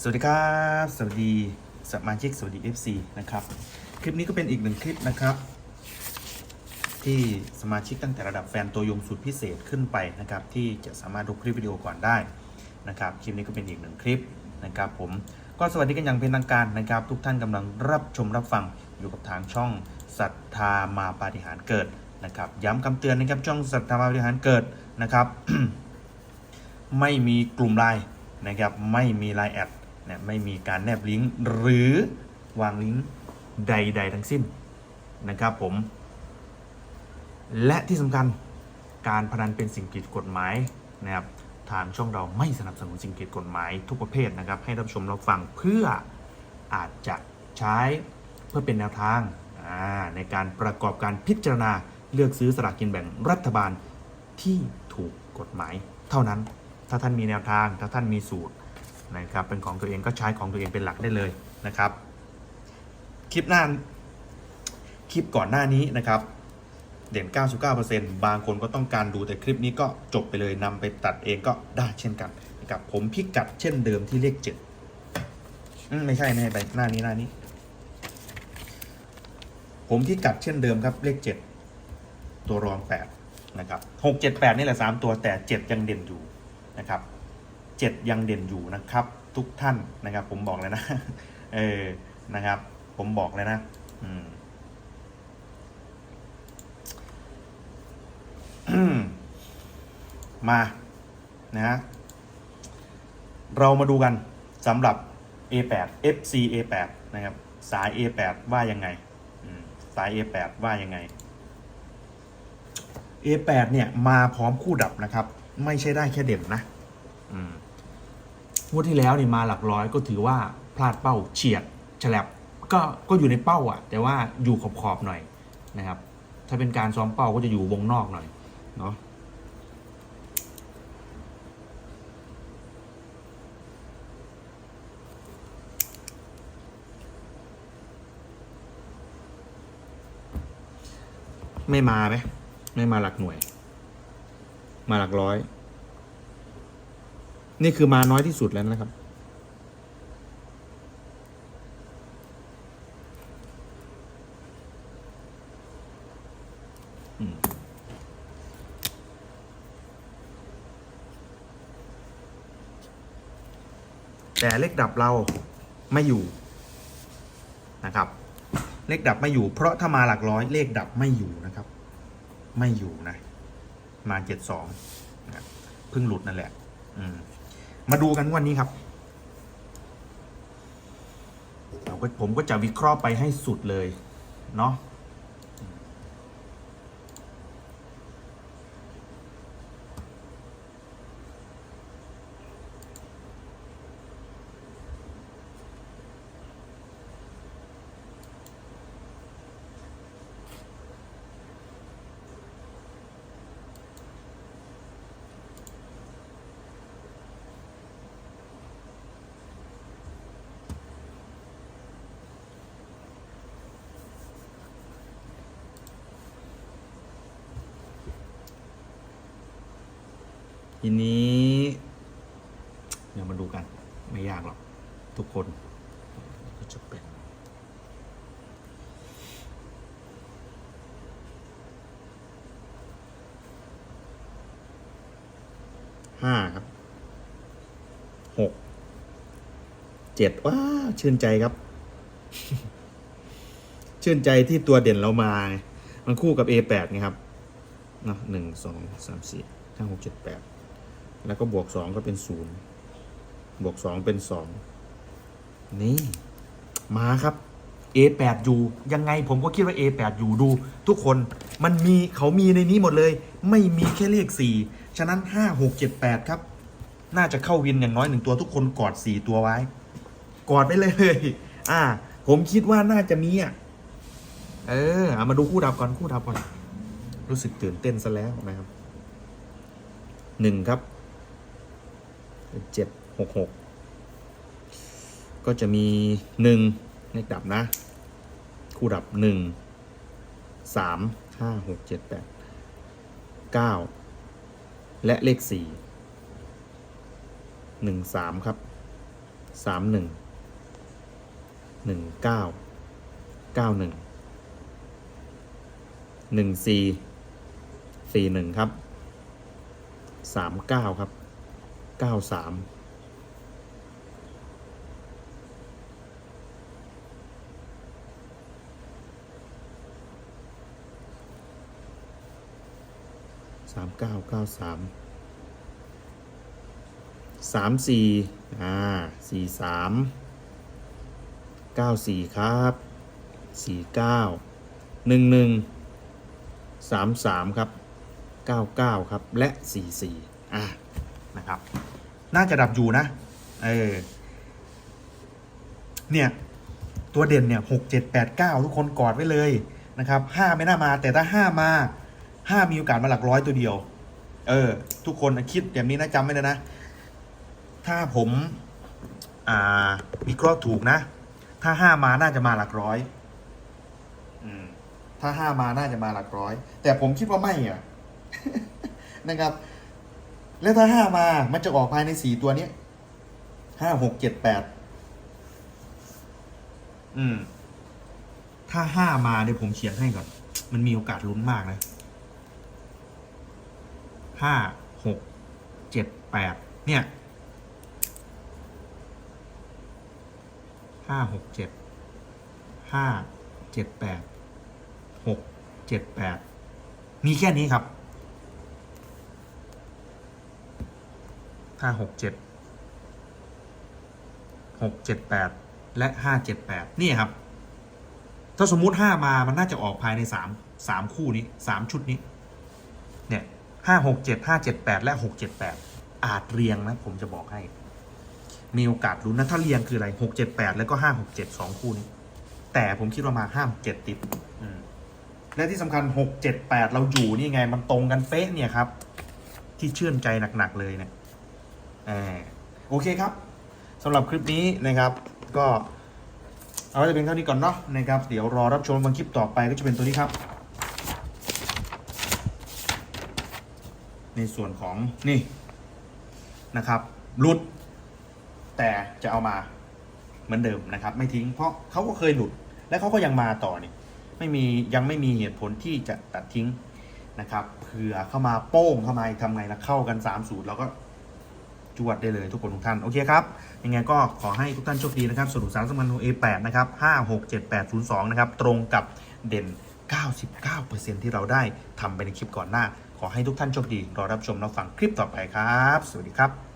สวัสดีครับ สวัสดีสมาชิกสวัสดี FC นะครับ คลิปนี้ก็เป็นอีกหนึ่งคลิปนะครับ ที่สมาชิกตั้งแต่ระดับแฟนตัวยงสุดพิเศษขึ้นไปนะครับ ที่จะสามารถดูคลิปวิดีโอก่อนได้นะครับคลิปนี้ก็เป็นอีกหนึ่งคลิปนะครับ ผมก็สวัสดีกันอย่างเป็นทางการนะครับ ทุกท่านกำลังรับชมรับฟังอยู่กับทางช่องศรัทธามาปาฏิหารเกิดนะครับ ย้ำคำเตือนนะครับช่องศรัทธามาปาฏิหารเกิดนะครับ ไม่มีกลุ่มไลน์นะครับ ไม่มีไลน์แอด นะไม่มีการแนบลิงก์หรือวางลิงก์ใด ๆ ทั้งสิ้นนะครับผม และที่สำคัญการพนันเป็นสิ่งผิดกฎหมายนะครับทางช่องเราไม่สนับสนุนสิ่งผิดกฎหมายทุกประเภทนะครับ ให้รับชมรับฟังเพื่ออาจจะใช้เพื่อเป็นแนวทางในการประกอบการพิจารณาเลือกซื้อสลากกินแบ่งรัฐบาลที่ถูกกฎหมาย เท่านั้น ถ้าท่านมีแนวทาง ถ้าท่านมีสูตร นะครับเป็นของตัวเองก็ใช้ของตัวเองเป็นหลักได้เลยนะครับ คลิปหน้าคลิปก่อนหน้านี้นะครับ เด่น 99%บางคนก็ต้องการดูแต่คลิปนี้ก็จบไปเลยนำไปตัดเองก็ได้เช่นกันนะครับผมพิกัดเช่นเดิมที่เลข7อืมไม่ใช่ไม่ใช่ไปหน้านี้หน้านี้ ผมพิกัดเช่นเดิมครับเลข7ตัวรอง8นะครับ6 7 8นี่แหละ3ตัวแต่7ยังเด่นอยู่นะครับ 7 ยังเด่นอยู่นะครับ ทุกท่านนะครับ ผมบอกเลยนะ เออนะครับ ผมบอกเลยนะอืมมานะฮะเรามาดูกันสำหรับ A8 FC A8 นะครับ สาย A8 ว่ายังไงสาย A8 ว่ายังไง A8 เนี่ยมาพร้อมคู่ดับนะครับ ไม่ใช่ได้แค่เด่นนะ อืม งวดที่แล้วนี่มาหลักร้อยก็ถือว่าพลาดเป้าเฉียดฉลับก็ก็อยู่ในเป้าอะแต่ว่าอยู่ขอบๆหน่อยนะครับ ถ้าเป็นการซ้อมเป้าก็จะอยู่วงนอกหน่อยเนาะไม่มาไหมไม่มาหลักหน่วย มาหลักร้อย นี่คือมาน้อยที่สุดแล้วนะครับ แต่เลขดับเราไม่อยู่นะครับ เลขดับไม่อยู่ เพราะถ้ามาหลักร้อยเลขดับไม่อยู่นะครับ ไม่อยู่นะ มาเจ็ดสองเพิ่งหลุดนั่นแหละ อืม มาดูกันวันนี้ครับผมก็จะวิเคราะห์ไปให้สุดเลย เนาะ ทีนี้เดี๋ยวมาดูกัน ไม่ยากหรอก ทุกคนก็จะเป็นห้าครับหกเจ็ดว้าชื่นใจครับ ชื่นใจที่ตัวเด่นเรามา มันคู่กับ A8 ไงครับเนาะหนึ่งสองสามสี่ห้าหกเจ็ดแปด แล้วก็บวกสองก็เป็นศูนย์บวกสองเป็นสองนี่ มาครับ A8 อยู่ยังไงผมก็คิดว่า A8 อยู่ดู ทุกคนมันมีเขามีในนี้หมดเลย ไม่มีแค่เลข 4 ฉะนั้น 5 6 7 8 ครับ น่าจะเข้าวินอย่างน้อยหนึ่งตัวทุกคนกอด 4 ตัวไว้ กอดไปเลย อ่า ผมคิดว่าน่าจะมีอะ เออเอามาดูคู่ดับก่อนคู่ดับก่อน รู้สึกตื่นเต้นซะแล้วนะครับหนึ่งครับ เจ็ดหกหกก็จะมีหนึ่งเลขดับนะ คู่ดับหนึ่งสามห้าหกเจ็ดแปดเก้าและเลขสี่หนึ่งสามครับสามหนึ่งหนึ่งเก้าเก้าหนึ่งหนึ่งสี่สี่หนึ่งครับสามเก้าครับ เก้าสามสามเก้าเก้าสามสามสี่อ่าสี่สามเก้าสี่ครับสี่เก้าหนึ่งหนึ่งสามสามครับเก้าเก้าครับ และสี่สี่อ่า นะครับ น่าจะดับอยู่นะ เออ เนี่ย ตัวเด่นเนี่ยหกเจ็ดแปดเก้าทุกคนกอดไว้เลยนะครับห้าไม่น่ามา แต่ถ้าห้ามาห้ามีโอกาสมาหลักร้อยตัวเดียว เออ ทุกคนคิดอย่างนี้นะจำไว้เลยนะ ถ้าผม อ่าวิเคราะห์ถูกนะ ถ้าห้ามาน่าจะมาหลักร้อย อืมถ้าห้ามาน่าจะมาหลักร้อย แต่ผมคิดว่าไม่อะนะครับ แล้วถ้าห้ามา มันจะออกภายในสี่ตัวเนี้ยห้าหกเจ็ดแปดอืม ถ้าห้ามาเดี๋ยวผมเขียนให้ก่อน มันมีโอกาสลุ้นมากนะห้าหกเจ็ดแปดเนี่ยห้าหกเจ็ดห้าเจ็ดแปดหกเจ็ดแปดมีแค่นี้ครับ ห้าหกเจ็ดหกเจ็ดแปดและห้าเจ็ดแปดนี่ครับ ถ้าสมมุติห้ามามันน่าจะออกภายในสามสามคู่นี้สามชุดนี้ เนี่ยห้าหกเจ็ดห้าเจ็ดแปดและหกเจ็ดแปดอาจเรียงนะ ผมจะบอกให้ มีโอกาสลุ้นนะ ถ้าเรียงคืออะไรหกเจ็ดแปดแล้วก็ห้าหกเจ็ดสองคู่นี้ แต่ผมคิดว่ามาห้าเจ็ดติดและที่สำคัญหกเจ็ดแปดเราอยู่นี่ไงมันตรงกันเป๊ะเนี่ยครับ ที่เชื่อนใจหนัก ๆ เลยเนี่ย ออโอเคครับสำหรับคลิปนี้นะครับก็เอาไว้จะเป็นเท่านี้ก่อนเนาะนะครับเดี๋ยวรอรับชมบางคลิปต่อไปก็จะเป็นตัวนี้ครับ ในส่วนของนี่นะครับรุดแต่จะเอามาเหมือนเดิมนะครับ ไม่ทิ้งเพราะเขาก็เคยหลุด และเขาก็ยังมาต่อนี่ไม่มียังไม่มีเหตุผลที่จะตัดทิ้งนะครับเผื่อเข้ามาโป้งเข้ามาทำไงนะเข้ากัน3สูตรแล้วก็ จวดได้เลยทุกคนทุกท่าน โอเคครับ ยังไงก็ขอให้ทุกท่านโชคดีนะครับสรุปสารสมพันธ์ A8 นะครับ5 6 7 8 0 2นะครับ ตรงกับเด่น 99%ที่เราได้ทำไปในคลิปก่อนหน้า ขอให้ทุกท่านโชคดี รอรับชมรับฟังคลิปต่อไปครับ สวัสดีครับ